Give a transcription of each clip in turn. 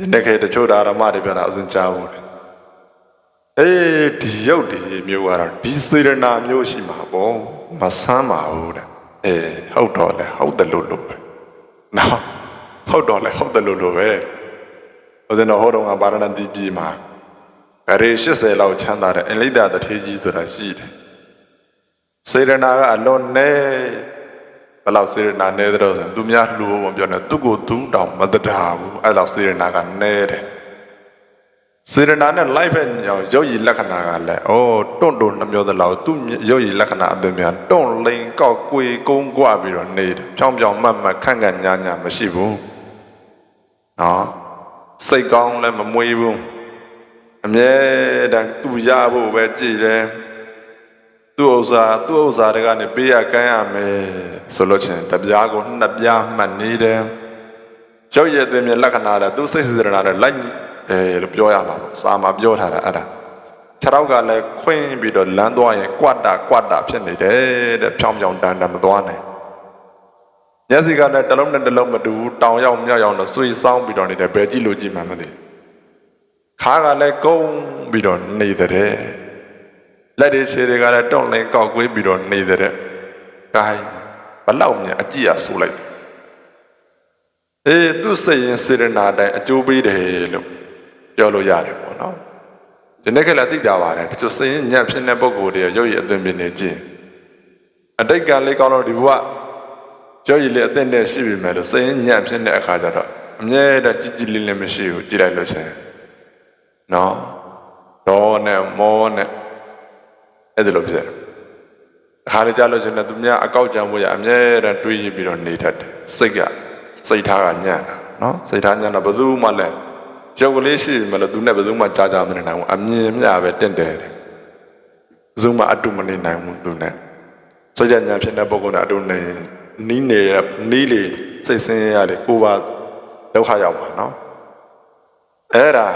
ဒီနေ့ခေတ်တချို့ဓမ္မတွေပြောတာအစဉ်ကြားဘူးလေအေးဒီရုပ်ဒီမျိုးကတော့ဒီစေရနာမျိုးရှိမှာပေါ့မဆမ်းပါဘူးတဲ့အေးဟုတ်တော့လေဟုတ်တယ်လို့လို့ပဲနော်ဟုတ်တော့လေဟုတ်တယ်လို့လို့ပဲဦးဇင်းတော်ဟောတော်ကပါရဏတိပြည်မှာဂရေ80လောက်ချမ်းသာတဲ့အင်လိဒ္ဒတထေကြီးဆိုတာရှိတယ်စေရနာကအလွန်နဲ့ ဘယ်လောက်စေရနာနဲတဲ့တော့ဆိုရင်သူများလှူဖို့ပြောနေသူကိုသူတောင်မတတာဘူးအဲ့လောက်စေရနာကနဲတယ်စေရနာနဲ့ life ရဲ့ညောင်ရုပ်ရည်လက္ခဏာကလည်းအိုးတွန့်တွန့်နှမျိုးသလောက်သူရုပ်ရည်လက္ခဏာအသွင်များတွန့်လိန်ကောက်ကွေကုန်းကွပြီးတော့နေတယ်ဖြောင်းဖြောင်းမတ်မတ်ခန့်ခန့်ညာညာမရှိဘူးနော်စိတ်ကောင်းလည်းမမွေးဘူးအမြဲတမ်းသူရဖို့ပဲကြည်တယ် သူ့ဥစ္စာသူ့ဥစ္စာတွေကနေပေးရကမ်းရမယ်ဆိုလို့ချင်းတပြားကိုနှစ်ပြားမှတ်နေတယ်ရုပ်ရည်အသွင်မြင်လက္ခဏာလည်းသူစိတ်စေတနာနဲ့လိုက်အဲလို့ပြောရမှာပေါ့စာမှာပြောထားတာအဲ့ဒါခြေထောက်ကလည်းခွင်းပြီးတော့လမ်းသွားရင်ကွတ်တာကွတ်တာဖြစ်နေတယ်တဲ့ဖြောင်းဖြောင်းတန်တန်မသွားနိုင်မျက်စိကလည်းတစ်လုံးနဲ့တစ်လုံးမတူဘူးတောင်ရောက်မြောက်ရောက်တော့ဆွေဆောင်းပြီးတော့နေတယ်ဘယ်ကြည့်လို့ကြည့်မှမသိခါကလည်းကုန်းပြီးတော့နေတဲ့ လက်တွေခြေတွေကလည်းတွန့်လင်းကောက်ကွေးပြီးတော့နေတဲ့ဂိုင်းဘလောက်မြန်အကြည့်ရဆိုလိုက်အေးသူစိတ်ရင်စေရနာတိုင်းအကျိုးပေးတယ်လို့ပြောလို့ရတယ်ပေါ့နော်ဒီနေ့ကလည်းသိတာပါတယ်တချို့စိတ်ရင်ညံ့ဖြစ်တဲ့ပုံကိုယ်တွေရုပ်ရည်အသွင်ပြနေခြင်းအတိတ်ကလေးကောင်းတော့ဒီဘဝရုပ်ရည်လေးအသင့်နဲ့ရှိပြီမဲ့လို့စိတ်ရင်ညံ့ဖြစ်တဲ့အခါကျတော့အမြဲတမ်းကြည်ကြည်လင်းလင်းမရှိဘူးကြည်လိုက်လို့ရှိရင်နော်တော့နဲ့မောနဲ့ အဲ့ဒါလိုဖြစ်တယ်အခါလေးကြားလို့ရှိရင်သူများအကောက်ကြံဖို့ရအမြဲတမ်းတွေးပြီးတော့နေတတ်တယ်စိတ်ကစိတ်ထားကညံ့တာနော်စိတ်ထားညံ့တော့ဘယ်သူမှလည်းရုပ်ကလေးရှိမှလည်းသူနဲ့ဘယ်သူမှကြားကြမနေနိုင်ဘူးအမြင်မျှပဲတင့်တယ်တယ်ဘယ်သူမှအတူမနေနိုင်ဘူးသူနဲ့စိတ်ညံ့ဖြစ်တဲ့ပုဂ္ဂိုလ်နဲ့အတူနေနီးနေနီးလေစိတ်ဆင်းရဲရတယ်ကိုယ်ပါဒုက္ခရောက်မှာနော်အဲ့ဒါ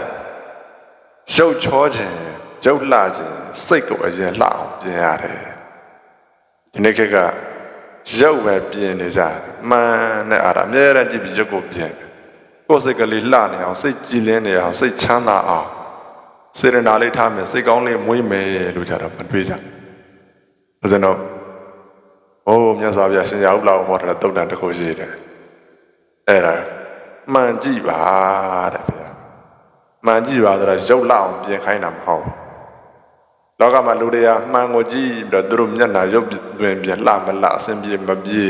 ရုပ်ချောခြင်း ရုပ်လှခြင်းစိတ်ကိုအရင်လှအောင်ပြင်ရတယ်ဒီနေ့ခေတ်ကရုပ်ပဲပြင်နေကြတယ်မှန်တဲ့အားအမြဲတမ်းကြည့်ပြီးရုပ်ကိုပြင်တယ်ကိုယ်စိတ်ကလေးလှနေအောင်စိတ်ကြည်လင်းနေအောင်စိတ်ချမ်းသာအောင်စေရနာလေးထားမယ်စိတ်ကောင်းလေးမွေးမယ်လို့ကြတော့မတွေးကြဘူးဒါဆိုတော့โอ้မြတ်စွာဘုရားရှင်ရဥလောက်ဟောတဲ့တုတ်တန်တစ်ခုရှိတယ်အဲ့ဒါမှန်ကြည့်ပါတဲ့ဗျာမှန်ကြည့်ပါဆိုတော့ရုပ်လှအောင်ပြင်ခိုင်းတာမဟုတ်ဘူး လောကမှာလူတွေကမှန်ကိုကြည့်ပြီးတော့သူတို့မျက်နှာရုပ်တွင်ပြင်လှမလှအစဉ်ပြေမပြေ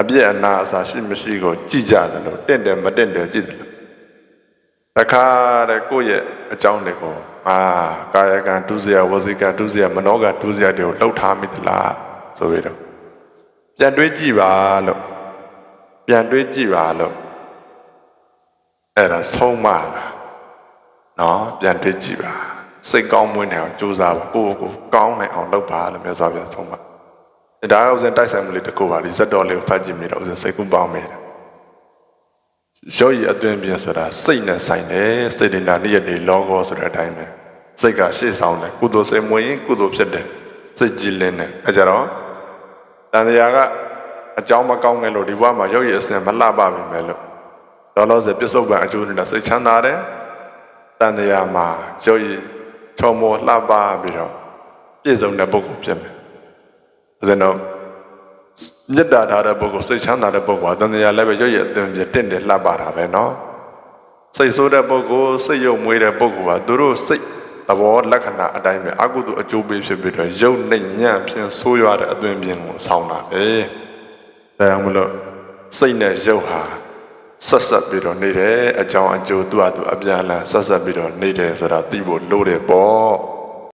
အပြည့်အနာအစာရှိမရှိကိုကြည့်ကြတယ်လို့တင့်တယ်မတင့်တယ်ကြည့်တယ်လို့တခါတဲ့ကိုယ့်ရဲ့အကြောင်းတွေကိုအာကာယကံဒုစရဝစီကံဒုစရမနောကံဒုစရတွေကိုလှုပ်ထားမိသလားဆိုပြီးတော့ပြန်တွေးကြည့်ပါလို့ပြန်တွေးကြည့်ပါလို့အဲ့ဒါဆုံးမတာနော်ပြန်တွေးကြည့်ပါ စိတ်ကောင်းမွေးနေအောင်ကြိုးစားပါကိုယ့်ကိုယ်ကောင်းနိုင်အောင်လုပ်ပါလို့မြတ်စွာဘုရားဆုံးမဒါကဥစဉ်တိုက်ဆိုင်မှုလေးတစ်ခုပါဒီဇက်တော်လေးကိုဖတ်ကြည့်မိတော့ဥစဉ်စိတ်ကူးပေါင်းမိတယ်ရောရည်အတွင်ပြင်ဆိုတာစိတ်နဲ့ဆိုင်တယ်စေတနာနိယတိလောကောဆိုတဲ့အတိုင်းပဲစိတ်ကရှေ့ဆောင်တယ်ကုသိုလ်စိတ်မွေးရင်ကုသိုလ်ဖြစ်တယ်စိတ်ကြည်လင်းတယ်အဲကြတော့တန်တရားကအကြောင်းမကောင်းငယ်လို့ဒီဘဝမှာရုပ်ရည်အစဉ်မလှပပြီမဲ့လို့လောလောဆယ်ပြစ္ဆုတ်ပံအကျိုးနဲ့စိတ်ချမ်းသာတယ်တန်တရားမှာရုပ်ရည် ချုံမောလှပပြီးတော့ပြည့်စုံတဲ့ပုဂ္ဂိုလ်ဖြစ်မယ်။ဒါကြောင့်မြတ်တာထားတဲ့ပုဂ္ဂိုလ်စိတ်ချမ်းသာတဲ့ပုဂ္ဂိုလ်အတန်တရားလည်းပဲရွတ်ရအသွင်ပြတင့်တယ်လှပတာပဲနော်။စိတ်ဆိုးတဲ့ပုဂ္ဂိုလ်စိတ်ယုံမွေးတဲ့ပုဂ္ဂိုလ်ကသူတို့စိတ်သဘောလက္ခဏာအတိုင်းပဲအကုသိုလ်အကျိုးပေးဖြစ်ပြီးတော့ယုတ်နှိမ်ညံ့ဖြင့်ဆိုးရွားတဲ့အသွင်ပြင်ကိုဆောင်းတာပဲ။ဒါကြောင့်မလို့စိတ်နဲ့ယုတ်ဟာ ဆက်ဆက်ပြီးတော့နေတယ်အကြောင်းအကျိုးသူ့အတူအပြန်အလှန်ဆက်ဆက်ပြီးတော့နေတယ်ဆိုတာသိဖို့လိုတယ်ပေါ့